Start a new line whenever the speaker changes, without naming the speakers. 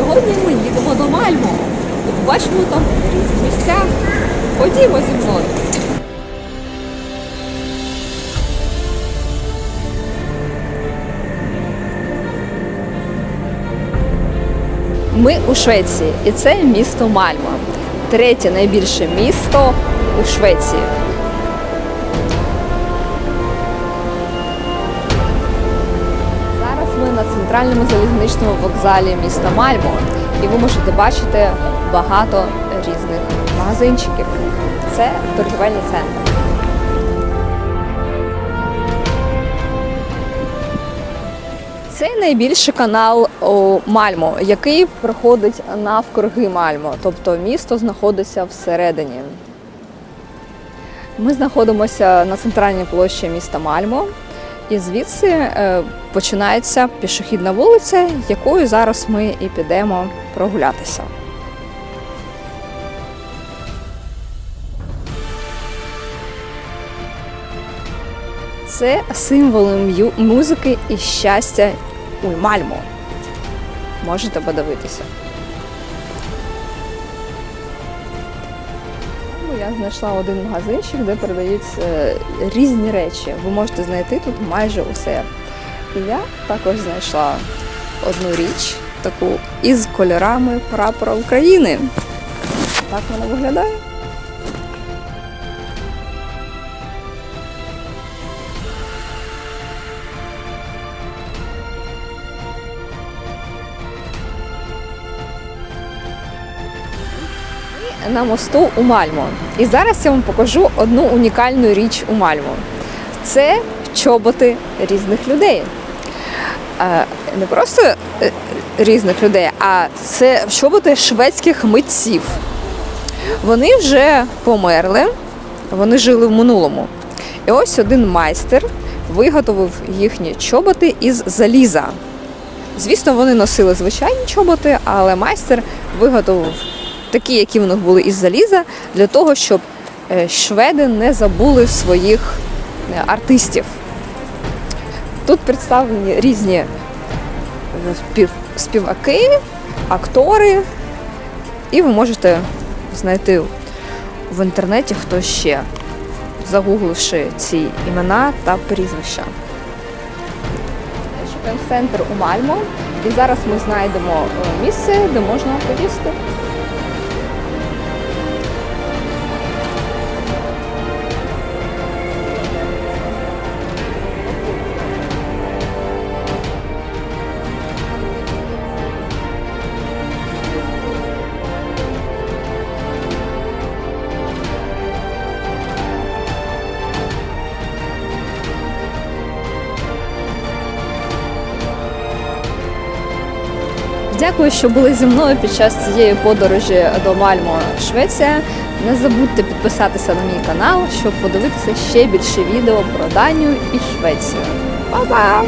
сьогодні ми їдемо до Мальмо і побачимо там різні місця. Ходімо зі мною. Ми у Швеції, і це місто Мальмо, третє найбільше місто у Швеції. Центральному залізничному вокзалі міста Мальмо, і ви можете бачити багато різних магазинчиків. Це торгівельний центр. Це найбільший канал у Мальмо, який проходить навкруги Мальмо, тобто місто знаходиться всередині. Ми знаходимося на центральній площі міста Мальмо, і звідси е, починається пішохідна вулиця, якою зараз ми і підемо прогулятися. Це символи м'ю- музики і щастя у Мальмо. Можете подивитися. Ну, Я знайшла один магазинчик, де продають е, різні речі. Ви можете знайти тут майже усе. І я також знайшла одну річ, таку із кольорами прапора України. Так вона виглядає. На мосту у Мальмо. І зараз я вам покажу одну унікальну річ у Мальмо. Це чоботи різних людей. Е, Не просто е, різних людей, а це чоботи шведських митців. Вони вже померли, вони жили в минулому. І ось один майстер виготовив їхні чоботи із заліза. Звісно, вони носили звичайні чоботи, але майстер виготовив такі, які в них були із заліза, для того, щоб е, шведи не забули своїх е, артистів. Тут представлені різні е, спів- співаки, актори, і ви можете знайти в інтернеті хто ще, загугливши ці імена та прізвища. Шопен центр у Мальмо. І зараз ми знайдемо місце, де можна поїсти. Дякую, що були зі мною під час цієї подорожі до Мальмо, Швеція. Не забудьте підписатися на мій канал, щоб подивитися ще більше відео про Данію і Швецію. Па-па!